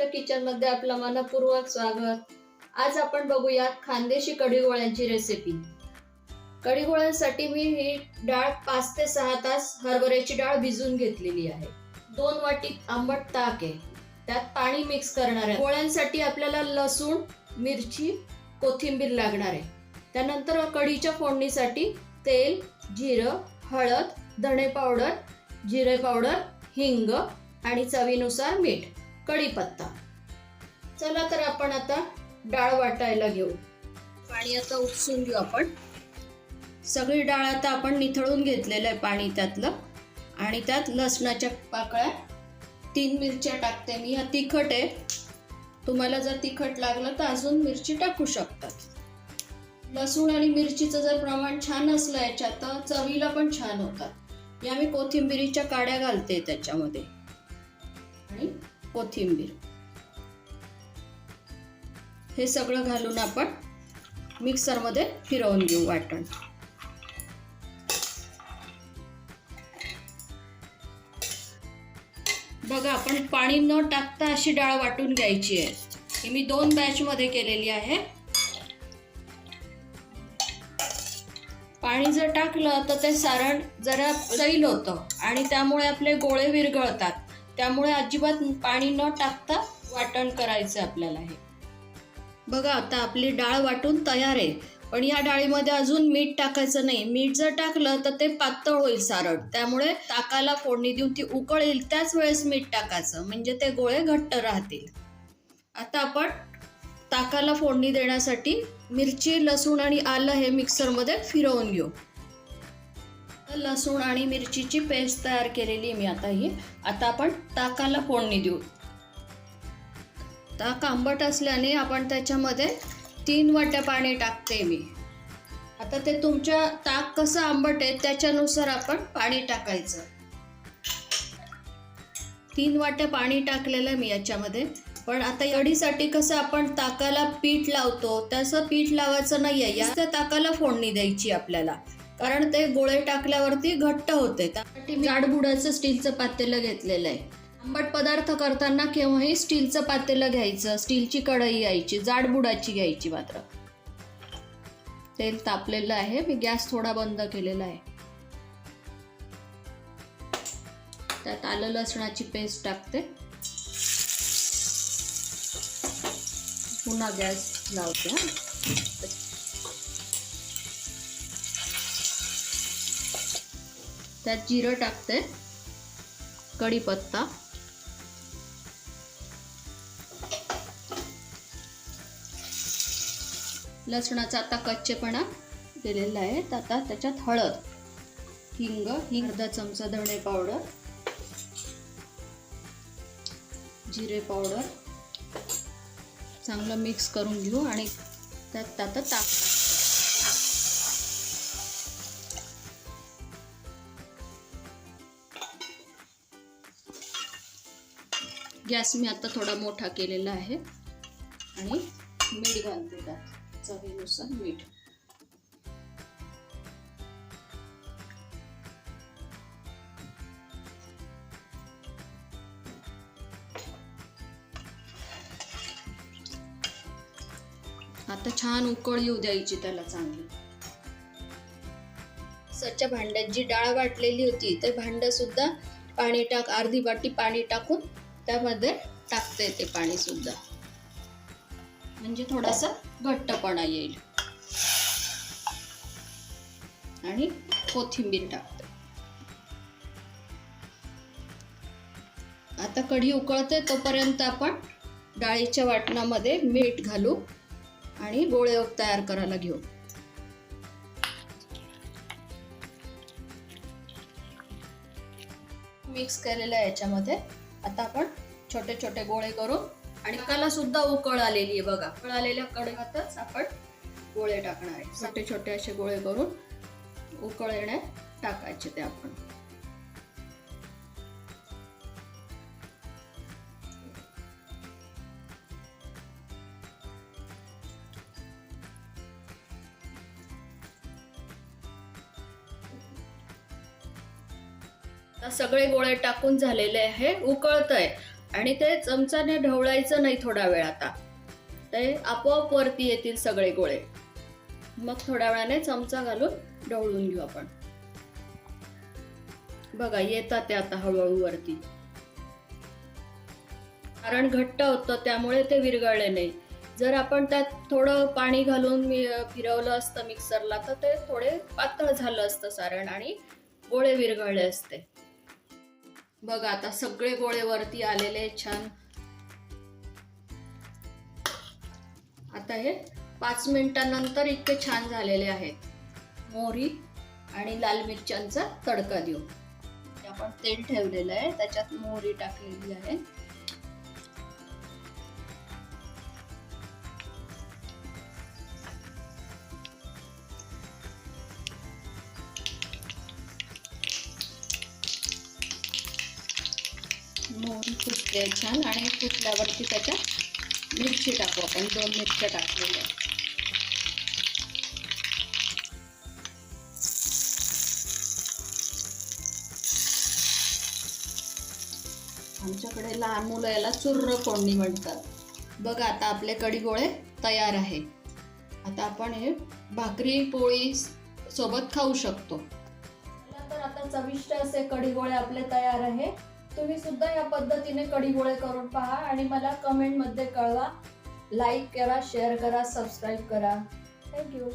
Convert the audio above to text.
महाराष्ट्र किचनमध्ये आपलं मनपूर्वक स्वागत. आज आपण बघूयात खानदेशी कढीगोळ्यांची रेसिपी कढी गोळ्यांसाठी मी ही डाळ पाच ते सहा तास हरभऱ्याची डाळ भिजवून घेतलेली आहे. दोन वाटी आंबट ताक आहे. त्यात पाणी मिक्स करणार आहे. गोळ्यांसाठी आपल्याला लसूण मिरची कोथिंबीर लागणार आहे. त्यानंतर कढीच्या फोडणीसाठी तेल जिरं हळद धणे पावडर जिरे पावडर हिंग आणि चवीनुसार मीठ. कढीपत्ता. चला तर आपण आता डाळ वाटायला घेऊ. पाणी आता उपसून घेऊ आपण. सगळी डाळ आता आपण निथळून घेतलेलं आहे पाणी त्यातलं. आणि त्यात लसणाच्या पाकळ्या तीन मिरच्या टाकते मी. ह्या तिखट आहे. तुम्हाला जर तिखट लागलं तर अजून मिरची टाकू शकतात. लसूण आणि मिरचीचं जर प्रमाण छान असलं याच्यात तर चवीला पण छान होतात. या मी कोथिंबिरीच्या काड्या घालते त्याच्यामध्ये. कोथिंबीर. हे सगळं घालून आपण मिक्सरमध्ये फिरवून घेऊ वाटण. बघा आपण पाणी न टाकता अशी डाळ वाटून घ्यायची आहे. ही मी दोन बॅचमध्ये केलेली आहे. पाणी जर टाकलं तर ते सारण जरा सैल होतं आणि त्यामुळे आपले गोळे विरघळतात. त्यामुळे अजिबात पाणी न टाकता वाटण करायचं आपल्याला हे. बघा आता आपली डाळ वाटून तयार आहे. पण या डाळीमध्ये अजून मीठ टाकायचं नाही. मीठ जर टाकलं तर ते पातळ होईल सारण त्यामुळे ताकाला फोडणी देऊन ती उकळेल त्याच वेळेस मीठ टाकायचं. म्हणजे ते गोळे घट्ट राहतील. आता आपण ताकाला फोडणी देण्यासाठी मिरची लसूण आणि आलं हे मिक्सरमध्ये फिरवून घेऊ. लसूण आणि मिरचीची पेस्ट तयार केलेली मी आता ही. आता आपण ताकाला फोडणी देऊ. ताक आंबट असल्याने आपण त्याच्यामध्ये तीन वाट्या पाणी टाकते मी. आता ते तुमच्या ताक कसं आंबट आहे त्याच्यानुसार आपण पाणी टाकायचं. तीन वाट्या पाणी टाकलेलं आहे मी याच्यामध्ये. पण आता एवढीसाठी कसं आपण ताकाला पीठ लावतो त्याचं पीठ लावायचं नाही आहे या ताकाला फोडणी द्यायची आपल्याला. कारण ते गोळे टाकल्यावरती घट्ट होते. त्यासाठी मी जाडबुडाचं स्टीलचं पातेलं घेतलेलं आहे. आंबट पदार्थ करताना केव्हाही स्टीलचं पातेलं घ्यायचं स्टीलची कढई घ्यायची जाडबुडाची घ्यायची मात्र. तेल तापलेलं आहे मी गॅस थोडा बंद केलेला आहे. त्यात आलं लसणाची पेस्ट टाकते. पुन्हा गॅस लावते त्यात जिरं टाकते. कढीपत्ता. लसणाचा आता कच्चेपणा दिलेला आहे. तर आता त्याच्यात हळद. हिंग हिंग अर्धा चमचा धणे पावडर. जिरे पावडर. चांगलं मिक्स करून घेऊ आणि त्यात आता ताक गॅस मी आता थोडा मोठा केलेला आहे. आणि मीठ घालते त्यात चवीनुसार मीठ. आता छान उकळ येऊ द्यायची त्याला चांगली. सच्च्या भांड्यात जी डाळ वाटलेली होती ते भांड सुद्धा पाणी टाक अर्धी वाटी पाणी टाकून त्यामध्ये टाकते ते पाणी सुद्धा. म्हणजे थोडासा घट्टपणा येईल. आणि कोथिंबीर टाकते. आता कढी उकळते तोपर्यंत आपण डाळीच्या वाटणामध्ये मीठ घालू आणि गोळे तयार करायला घेऊ. मिक्स केलेलं याच्यामध्ये आता आपण छोटे छोटे गोळे करून आणि त्याला सुद्धा उकळ आलेली आहे बघा. उकळ आलेल्या कडकातच आपण गोळे टाकणार आहे. छोटे छोटे असे गोळे करून उकळ येण्यात टाकायचे ते आपण. आता सगळे गोळे टाकून झालेले आहे उकळत आहे आणि ते चमचाने ढवळायचं नाही थोडा वेळ आता. ते आपोआप वरती येतील सगळे गोळे. मग थोड्या वेळाने चमचा घालून ढवळून घेऊ आपण. बघा येतात ते आता हळूहळू वरती. कारण घट्ट होतं त्यामुळे ते विरघळले नाही. जर आपण त्यात थोडं पाणी घालून फिरवलं असतं मिक्सरला तर ते थोडे पातळ झालं असतं सारण आणि गोळे विरघळले असते. बघा आता सगळे गोळे वरती आलेले छान. आता हे पाच मिनिटांनंतर इतके छान झालेले आहेत. मोहरी आणि लाल मिरच्यांचा तडका देऊ आपण तेल ठेवलेलं आहे त्याच्यात मोहरी टाकलेली आहे. फुटते छान आणि फुटल्यावरती त्याच्यात मिरची टाकू आपण दोन मिरच्या टाकलेल्या. आमच्याकडे लहान मुलं याला चुर्र फोडणी म्हणतात. बघा आता आपले कडीगोळे तयार आहे आता आपण हे भाकरी पोळी सोबत खाऊ शकतो. तर आता चविष्ट असे कढी गोळे आपले तयार आहे तुम्ही सुद्धा या पद्धतीने कढीगोळे करून पहा आणि मला कमेंटमध्ये कळवा. लाईक करा शेअर करा सबस्क्राईब करा. थँक्यू